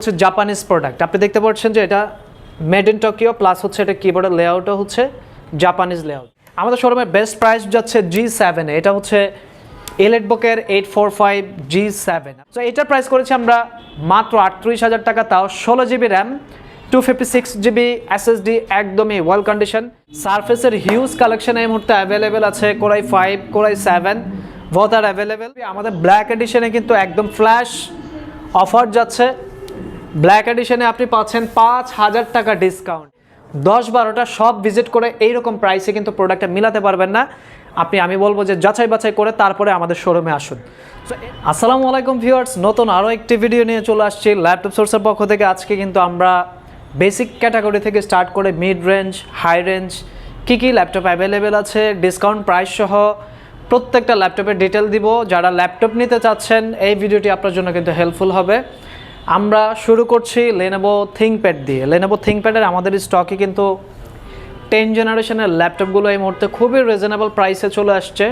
হচ্ছে Japanese product আপনি দেখতে পাচ্ছেন যে এটা মেড ইন টোকিও প্লাস হচ্ছে এটা কিবোর্ডের লেআউটও হচ্ছে জাপানিজ লেআউট আমাদের শোরুমের বেস্ট প্রাইস যাচ্ছে জি সেভেন এটা হচ্ছে এলেট বুকের eight four five G seven তো এটার প্রাইস করেছি আমরা মাত্র আটত্রিশ হাজার টাকা, তাও ষোলো GB RAM two fifty six GB SSD একদমই ওয়েল কন্ডিশন সার্ফেসের হিউজ কালেকশন এই মুহূর্তে অ্যাভেলেবেল আছে core i five core i seven both R available আমাদের ব্ল্যাক এডিশনে কিন্তু একদম ফ্ল্যাশ অফার যাচ্ছে। ব্ল্যাক এডিশনে আপনি পাচ্ছেন পাঁচ হাজার টাকা ডিসকাউন্ট দশ বারোটা সব ভিজিট করে এইরকম প্রাইসে কিন্তু প্রোডাক্টটা মিলাতে পারবেন না। আপনি, আমি বলব যে যাচাই বাছাই করে তারপরে আমাদের শোরুমে আসুন। আসসালামু আলাইকুম ভিউয়ার্স নতুন আরও একটি ভিডিও নিয়ে চলে আসছি। ল্যাপটপ সোর্সের পক্ষ থেকে আজকে কিন্তু আমরা বেসিক ক্যাটাগরি থেকে স্টার্ট করে মিড রেঞ্জ হাই রেঞ্জ কী কী ল্যাপটপ অ্যাভেলেবেল আছে ডিসকাউন্ট প্রাইস সহ প্রত্যেকটা ল্যাপটপের ডিটেল দিব। যারা ল্যাপটপ নিতে চাচ্ছেন, এই ভিডিওটি আপনার জন্য কিন্তু হেল্পফুল হবে। আমরা শুরু করছি লেনেভো থিঙ্কপ্যাড দিয়ে। লেনেভো থিঙ্কপ্যাডের আমাদের স্টকে কিন্তু টেন জেনারেশনের ল্যাপটপগুলো এই মুহূর্তে খুবই রিজনেবল প্রাইসে চলে আসছে।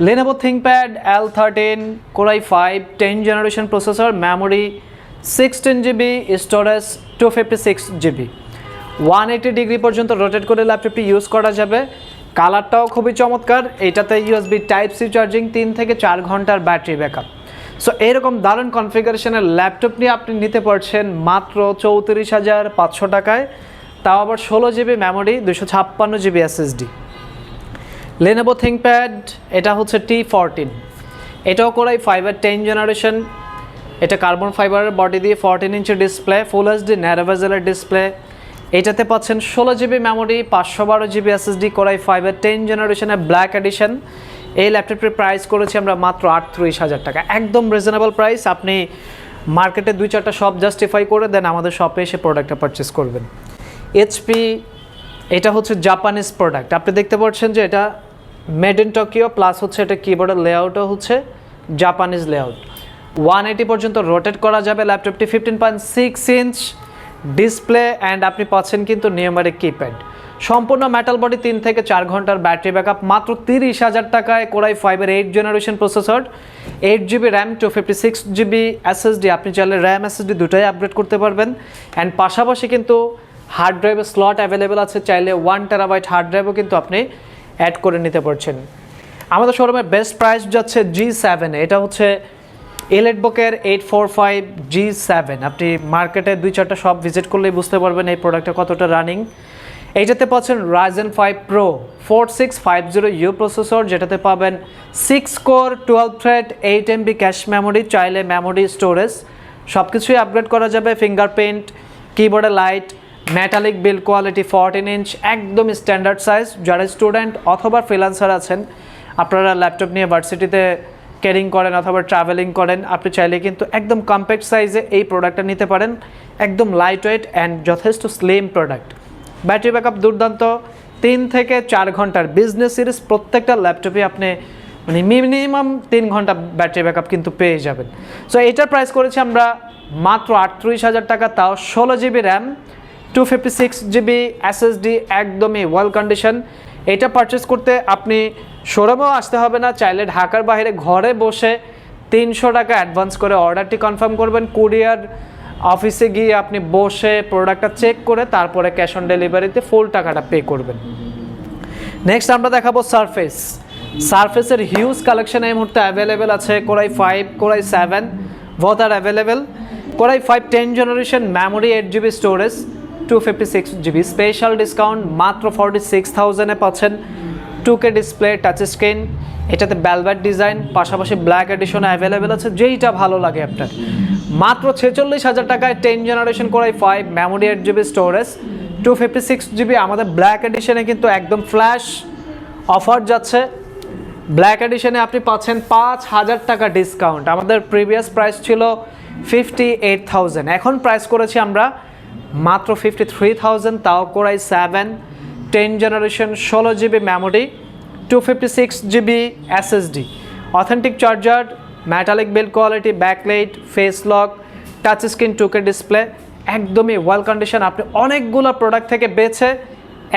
Lenovo ThinkPad L thirteen core i five ten generation processor memory sixteen GB storage two fifty six GB one eighty degree পর্যন্ত রোটেট করে ল্যাপটপটি ইউজ করা যাবে। কালারটাও খুবই চমৎকার। এটাতে ইউএসবি টাইপ সি চার্জিং তিন থেকে চার ঘণ্টার ব্যাটারি ব্যাকআপ সো এরকম দারুণ কনফিগারেশনের ল্যাপটপ নিয়ে আপনি নিতে পারছেন মাত্র চৌত্রিশ হাজার পাঁচশো টাকায়। তাও আবার ষোলো জিবি মেমোরি দুশো ছাপ্পান্ন জিবি এসএসডি লেনেভো থিঙ্কপ্যাড এটা হচ্ছে টি ফরটিন এটাও core i five ten generation এটা কার্বন ফাইবারের বডি দিয়ে fourteen inch display full HD ন্যারোভেজেলের display এটাতে পাচ্ছেন ষোলো জিবি মেমোরি পাঁচশো বারো GB SSD core i five ten জেনারেশনের ব্ল্যাক এডিশন এই ল্যাপটপটির প্রাইস করেছি আমরা মাত্র আটত্রিশ হাজার টাকা। একদম রিজনেবল প্রাইস আপনি মার্কেটে দুই চারটা শপ জাস্টিফাই করে দেন, আমাদের শপে এসে প্রোডাক্টটা পারচেস করবেন। এইচপি এটা হচ্ছে জাপানিজ প্রোডাক্ট আপনি দেখতে পাচ্ছেন যে এটা মেড ইন টোকিও প্লাস হচ্ছে এটা কিবোর্ডের লেআউটও হচ্ছে জাপানিজ লেআউট ওয়ান এইটি পর্যন্ত রোটেট করা যাবে ল্যাপটপটি fifteen point six inch display and আপনি পাচ্ছেন কিন্তু নিয়মারিক কিপ্যাড সম্পূর্ণ মেটাল বডি তিন থেকে চার ঘণ্টার ব্যাটারি ব্যাকআপ মাত্র তিরিশ হাজার টাকায় কোরাই ফাইভের eight generation processor eight GB RAM two fifty six GB SSD আপনি চাইলে র্যাম এসএসডি দুটাই আপগ্রেড করতে পারবেন। অ্যান্ড পাশাপাশি কিন্তু হার্ড ড্রাইভের স্লট অ্যাভেলেবেল আছে, চাইলে ওয়ান টেরাবাইট হার্ড ড্রাইভও কিন্তু আপনি অ্যাড করে নিতে পারছেন। আমাদের শোরুমের বেস্ট প্রাইস যাচ্ছে জি সেভেনে এটা হচ্ছে এলেট বুকের eight four five G seven আপনি মার্কেটে দুই চারটা শপ ভিজিট করলেই বুঝতে পারবেন এই প্রোডাক্টটা কতটা রানিং এইটাতে পাচ্ছেন Ryzen five pro four six five zero U processor যেটাতে পাবেন six core twelve thread eight MB cache memory চাইলে মেমোরি স্টোরেজ সব কিছুই আপগ্রেড করা যাবে ফিঙ্গারপ্রিন্ট কিবোর্ডে light metallic build quality fourteen inch একদম স্ট্যান্ডার্ড সাইজ যারা স্টুডেন্ট অথবা ফ্রিলান্সার আছেন, আপনারা ল্যাপটপ নিয়ে ভার্সিটিতে ক্যারিং করেন অথবা ট্রাভেলিং করেন, আপনি চাইলে কিন্তু একদম কম্প্যাক্ট সাইজে এই প্রোডাক্টটা নিতে পারেন, একদম লাইট ওয়েট অ্যান্ড যথেষ্ট স্লিম প্রোডাক্ট ব্যাটারি ব্যাকআপ দুর্দান্ত। তিন থেকে চার ঘণ্টার বিজনেস সিরিজ প্রত্যেকটা ল্যাপটপে আপনি মানে মিনিমাম তিন ঘণ্টা ব্যাটারি ব্যাকআপ কিন্তু পেয়ে যাবেন। সো এটার প্রাইস করেছি আমরা মাত্র আটত্রিশ হাজার টাকা, তাও ষোলো GB RAM two fifty six GB SSD একদমই ওয়েল কন্ডিশন এটা পারচেস করতে আপনি শোরুমেও আসতে হবে না, চাইলে ঢাকার বাইরে ঘরে বসে তিনশো টাকা অ্যাডভান্স করে অর্ডারটি কনফার্ম করবেন। কুরিয়ার অফিসে গিয়ে আপনি বসে প্রোডাক্টটা চেক করে তারপরে ক্যাশ অন ডেলিভারিতে ফুল টাকাটা পে করবেন। নেক্সট আমরা দেখাবো সারফেস সারফেসের হিউজ কালেকশন এই মুহূর্তে অ্যাভেলেবেল আছে core i five core i seven both R available core i five ten generation memory eight GB storage two fifty six GB special discount মাত্র ফর্টি সিক্স থাউজেন্ডে পাচ্ছেন। Two K display touch screen এটাতে ব্যালব্যাট design পাশাপাশি black edition available আছে, যেইটা ভালো লাগে আপনার। মাত্র ছেচল্লিশ হাজার টাকায় ten generation core i five memory eight GB storage two fifty six GB আমাদের ব্ল্যাক এডিশনে কিন্তু একদম ফ্ল্যাশ অফার যাচ্ছে। ব্ল্যাক এডিশনে আপনি পাচ্ছেন পাঁচ হাজার টাকা ডিসকাউন্ট আমাদের প্রিভিয়াস প্রাইস ছিল ফিফটি এইট থাউজেন্ড এখন প্রাইস করেছি আমরা মাত্র ফিফটি থ্রি থাউজেন্ড তাও core i seven ten generation ষোলো GB memory two fifty six GB SSD authentic charger metallic build quality backlight face lock touch screen two K display একদমই well condition আপনি অনেকগুলো product থেকে বেছে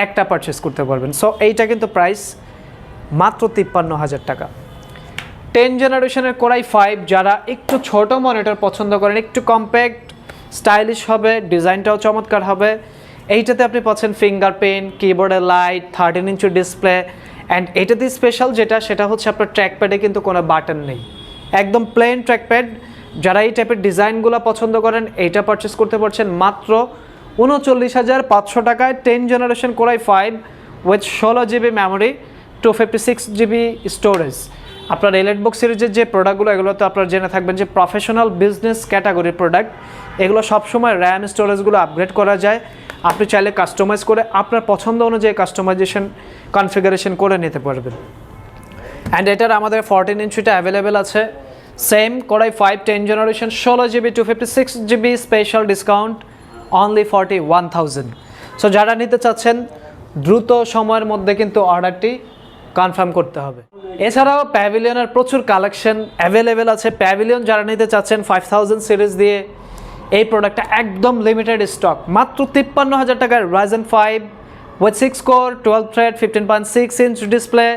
একটা purchase করতে পারবেন। সো এইটা কিন্তু প্রাইস মাত্র তিপ্পান্ন হাজার টাকা। টেন জেনারেশনের কোরাই ফাইভ যারা একটু ছোট মনিটর পছন্দ করেন, একটু কম্প্যাক্ট স্টাইলিশ হবে, ডিজাইনটাও চমৎকার হবে। এইটাতে আপনি পাচ্ছেন ফিঙ্গারপ্রিন্ট কিবোর্ডের light thirteen inch display and এটাতে স্পেশাল যেটা, সেটা হচ্ছে আপনার ট্র্যাকপ্যাডে কিন্তু কোনো বাটন নেই। একদম প্লেন ট্র্যাকপ্যাড যারা এই টাইপের ডিজাইনগুলো পছন্দ করেন, এইটা পারচেস করতে পারছেন মাত্র উনচল্লিশ হাজার পাঁচশো টাকায় ten generation core i five with ষোলো GB memory two fifty six GB storage আপনার এলেট বুক সিরিজের যে প্রোডাক্টগুলো এগুলো তো আপনারা জেনে থাকবেন যে প্রফেশনাল বিজনেস ক্যাটাগরির প্রোডাক্ট এগুলো সবসময় র্যাম স্টোরেজগুলো আপগ্রেড করা যায়। আপনি চাইলে কাস্টমাইজ করে আপনার পছন্দ অনুযায়ী কাস্টমাইজেশন কনফিগারেশন করে নিতে পারবেন। অ্যান্ড এটার আমাদের ফোরটিন ইঞ্চিটা অ্যাভেলেবেল আছে। Same core i five ten generation ষোলো GB two fifty six GB special discount only forty one thousand so যারা নিতে চাচ্ছেন, দ্রুত সময়ের মধ্যে কিন্তু অর্ডারটি কনফার্ম করতে হবে। এছাড়াও প্যাভিলিয়নের প্রচুর কালেকশন অ্যাভেলেবেল আছে। প্যাভিলিয়ন যারা নিতে চাচ্ছেন ফাইভ থাউজেন্ড সিরিজ দিয়ে, এই প্রোডাক্টটা একদম লিমিটেড স্টক মাত্র তিপ্পান্ন হাজার টাকার Ryzen five with six core twelve thread fifteen point six inch display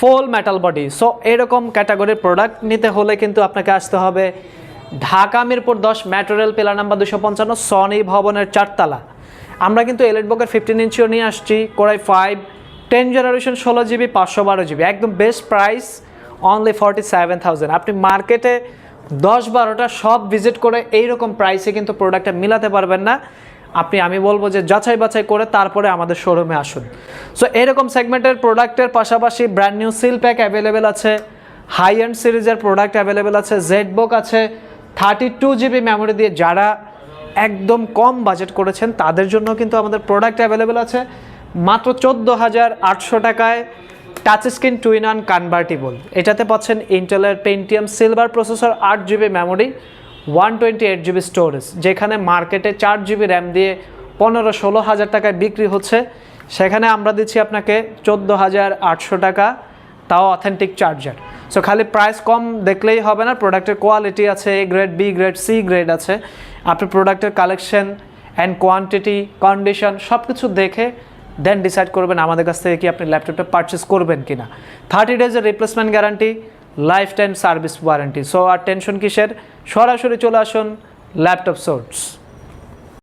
full metal body so এরকম ক্যাটাগরির প্রোডাক্ট নিতে হলে কিন্তু আপনাকে আসতে হবে ঢাকা মিরপুর দশ ম্যাটেরিয়াল পিলার নাম্বার দুশো পঞ্চান্ন সনি ভবনের চারতলা। আমরা কিন্তু এলেটবকের ফিফটিন ইঞ্চিও নিয়ে আসছি core i five ten generation ষোলো জিবি পাঁচশো বারো জিবি একদম best price only forty seven thousand আপনি মার্কেটে দশ বারোটা সব ভিজিট করে এইরকম প্রাইসে কিন্তু প্রোডাক্টটা মিলাতে পারবেন না। আপনি, আমি বলব যে যাচাই বাছাই করে তারপরে আমাদের শোরুমে আসুন। সো এরকম সেগমেন্টের প্রোডাক্টের পাশাপাশি brand new seal pack available আছে হাই এন্ড সিরিজের প্রোডাক্ট অ্যাভেলেবেল আছে জেড বুক আছে থার্টি টু জিবি মেমোরি দিয়ে যারা একদম কম বাজেট করেছেন, তাদের জন্য কিন্তু আমাদের প্রোডাক্ট অ্যাভেলেবেল আছে। মাত্র চোদ্দ হাজার আটশো টাকায় touch screen two in one convertible এটাতে পাচ্ছেন ইন্টেলের পেন্টিয়াম সিলভার প্রসেসর আট GB memory one twenty eight GB storage, যেখানে মার্কেটে চার জিবি র্যাম দিয়ে পনেরো ষোলো হাজার টাকায় বিক্রি হচ্ছে। সেখানে আমরা দিচ্ছি আপনাকে চোদ্দ হাজার আটশো টাকা, তাও অথেন্টিক চার্জার সো খালি প্রাইস কম দেখলেই হবে না প্রোডাক্টের কোয়ালিটি আছে A grade B grade C grade আছে। আপনি প্রোডাক্টের কালেকশন অ্যান্ড কোয়ান্টিটি কন্ডিশন সব কিছু দেখে দেন ডিসাইড করবেন আমাদের কাছ থেকে কি আপনি ল্যাপটপটা পারচেস করবেন কি না thirty ডেজের replacement guarantee lifetime service warranty so আর টেনশন কিসের? সরাসরি চলে আসুন ল্যাপটপ সোর্স